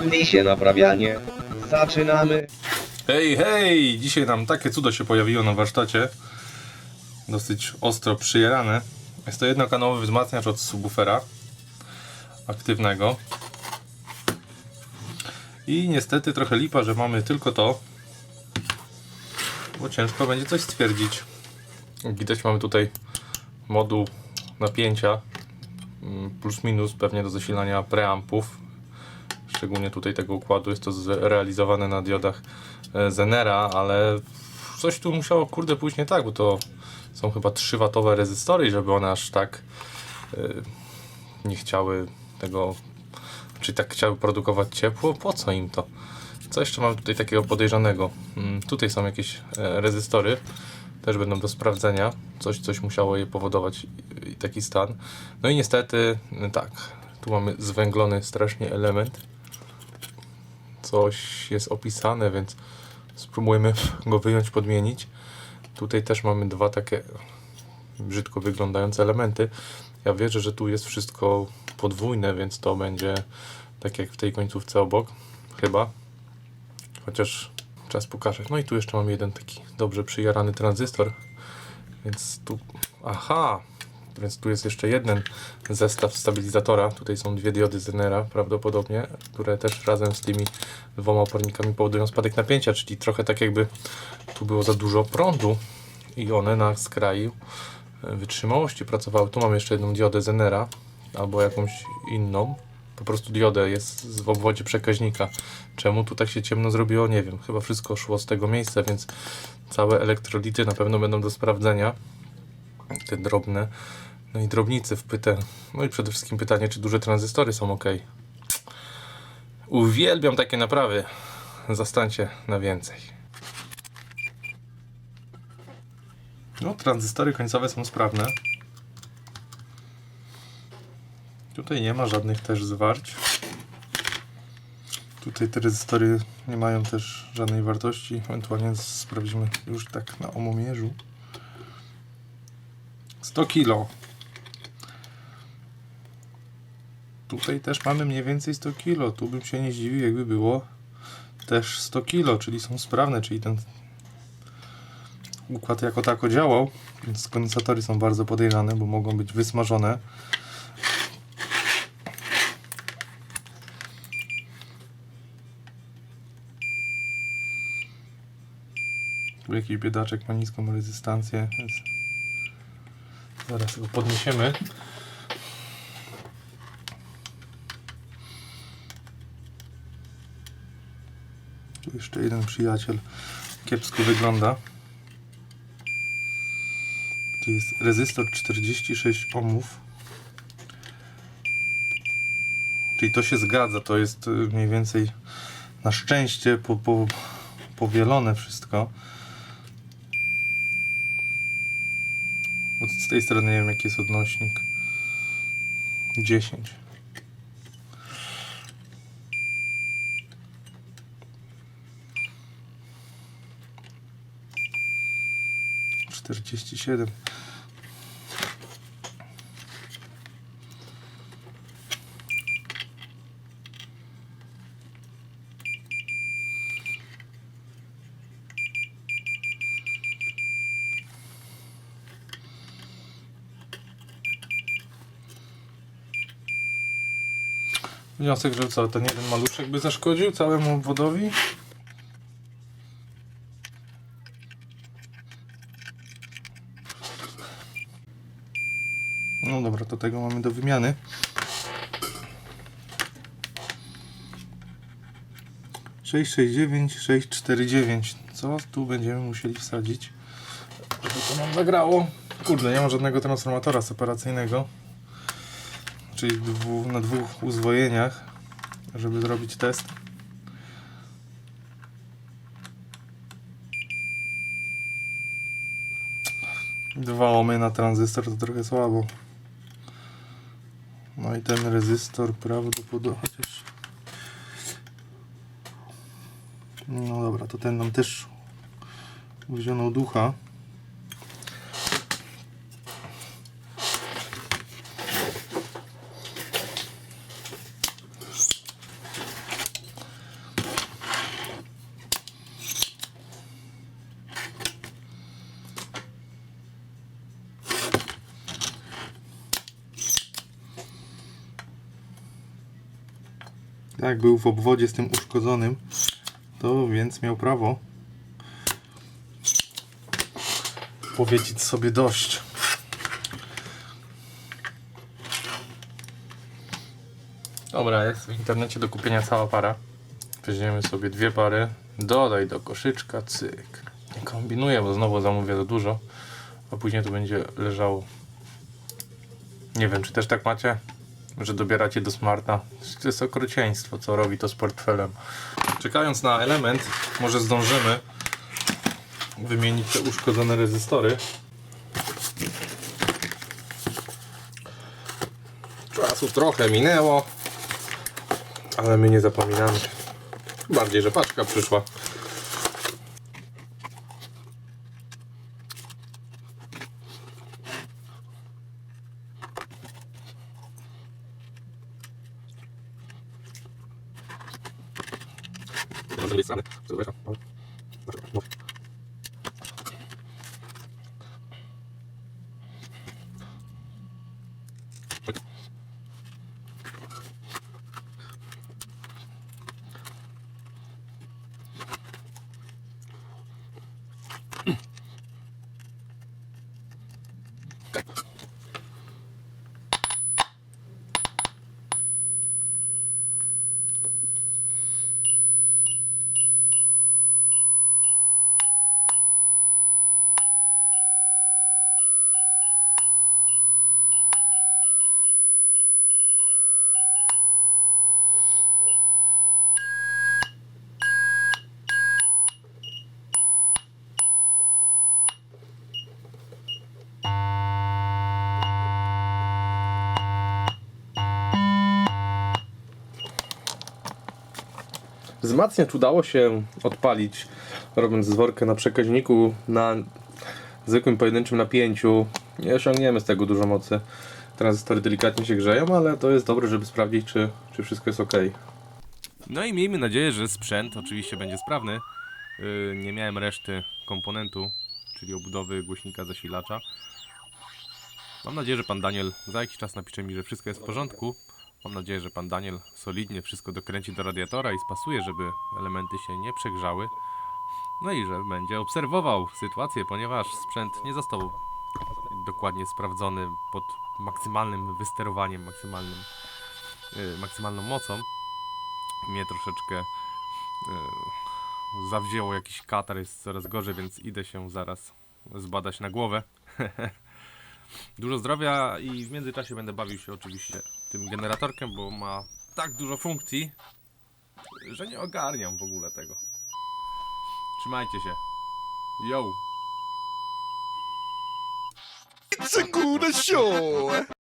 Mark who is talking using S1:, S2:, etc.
S1: Lisie naprawianie. Zaczynamy.
S2: Hej, hej! Dzisiaj nam takie cudo się pojawiło na warsztacie. Dosyć ostro przyjerane. Jest to jednokanałowy wzmacniacz od subwoofera aktywnego. I niestety trochę lipa, że mamy tylko to, bo ciężko będzie coś stwierdzić. Widać mamy tutaj moduł napięcia mm, plus minus pewnie do zasilania preampów szczególnie tutaj tego układu jest to zrealizowane na diodach e, Zenera, ale coś tu musiało kurde pójść nie tak, bo to są chyba 3W rezystory, żeby one aż tak e, nie chciały tego, czy tak chciały produkować ciepło, po co im to? Co jeszcze mamy tutaj takiego podejrzanego? Mm, Tutaj są jakieś e, rezystory, też będą do sprawdzenia. Coś, coś musiało je powodować i- taki stan. No i niestety, tak, tu mamy zwęglony strasznie element. Coś jest opisane, więc spróbujmy go wyjąć, podmienić. Tutaj też mamy dwa takie brzydko wyglądające elementy. Ja wierzę, że tu jest wszystko podwójne, więc to będzie tak jak w tej końcówce obok, chyba. Chociaż czas pokaże. No i tu jeszcze mam jeden taki dobrze przyjarany tranzystor. Więc tu. Aha! Więc tu jest jeszcze jeden zestaw stabilizatora. Tutaj są dwie diody Zenera prawdopodobnie, które też razem z tymi dwoma opornikami powodują spadek napięcia, czyli trochę tak jakby tu było za dużo prądu i one na skraju e, wytrzymałości pracowały. Tu mamy jeszcze jedną diodę Zenera albo jakąś inną. Po prostu diodę jest w obwodzie przekaźnika. Czemu tu tak się ciemno zrobiło? Nie wiem. Chyba wszystko szło z tego miejsca, więc całe elektrolity na pewno będą do sprawdzenia. Te drobne. No i drobnicy w pytę. No i przede wszystkim pytanie, czy duże tranzystory są ok. Uwielbiam takie naprawy. Zastańcie na więcej. No, tranzystory końcowe są sprawne. Tutaj nie ma żadnych też zwarć. Tutaj te rezystory nie mają też żadnej wartości. Ewentualnie sprawdzimy już tak na omomierzu. 100 kilo. Tutaj też mamy mniej więcej 100 kilo. Tu bym się nie zdziwił, jakby było też 100 kilo, czyli są sprawne, czyli ten układ jako tako działał. Więc kondensatory są bardzo podejrzane, bo mogą być wysmażone. Tu jakiś biedaczek ma niską rezystancję, więc zaraz go podniesiemy. Tu jeszcze jeden przyjaciel kiepsko wygląda. Tu jest rezystor 46 ohmów. Czyli to się zgadza, to jest y, mniej więcej na szczęście po, po, powielone wszystko. Bo z tej strony nie wiem jaki jest odnośnik. 10. Czterdzieści siedem. Wniosek, że co, ten jeden maluszek by zaszkodził całemu obwodowi? Dobra, to tego mamy do wymiany. Sześć, sześć, dziewięć, sześć, cztery, dziewięć. Co tu będziemy musieli wsadzić, żeby to nam zagrało? Kurde, nie ma żadnego transformatora separacyjnego czyli dwu, na dwóch uzwojeniach, żeby zrobić test. Dwa ohmy na tranzystor to trochę słabo. No i ten rezystor prawdopodobnie chociaż... No dobra, to ten nam też wziął ducha. Tak, był w obwodzie z tym uszkodzonym, to więc miał prawo powiedzieć sobie dość. Dobra, jest w internecie do kupienia cała para. Weźmiemy sobie dwie pary, dodaj do koszyczka, cyk. Nie kombinuję, bo znowu zamówię za dużo, a później to będzie leżało. Nie wiem, czy też tak macie, że dobieracie do smarta. To jest okrucieństwo, co robi to z portfelem. Czekając na element, może zdążymy wymienić te uszkodzone rezystory. Czasu trochę minęło, ale my nie zapominamy. Bardziej, że paczka przyszła. Mm. Wzmacniacz udało się odpalić, robiąc zworkę na przekaźniku na zwykłym pojedynczym napięciu. Nie osiągniemy z tego dużo mocy. Tranzystory delikatnie się grzeją, ale to jest dobre, żeby sprawdzić, czy, czy wszystko jest ok.
S3: No i miejmy nadzieję, że sprzęt oczywiście będzie sprawny. Yy, Nie miałem reszty komponentu, czyli obudowy głośnika zasilacza. Mam nadzieję, że pan Daniel za jakiś czas napisze mi, że wszystko jest w porządku. Mam nadzieję, że pan Daniel solidnie wszystko dokręci do radiatora i spasuje, żeby elementy się nie przegrzały. No i że będzie obserwował sytuację, ponieważ sprzęt nie został dokładnie sprawdzony pod maksymalnym wysterowaniem, maksymalnym, yy, maksymalną mocą mnie troszeczkę e, zawzięło jakiś katar, jest coraz gorzej, więc idę się zaraz zbadać na głowę. dużo zdrowia i w międzyczasie będę bawił się oczywiście tym generatorkiem, bo ma tak dużo funkcji, że nie ogarniam w ogóle tego. Trzymajcie się. Yo!
S4: It's a good show.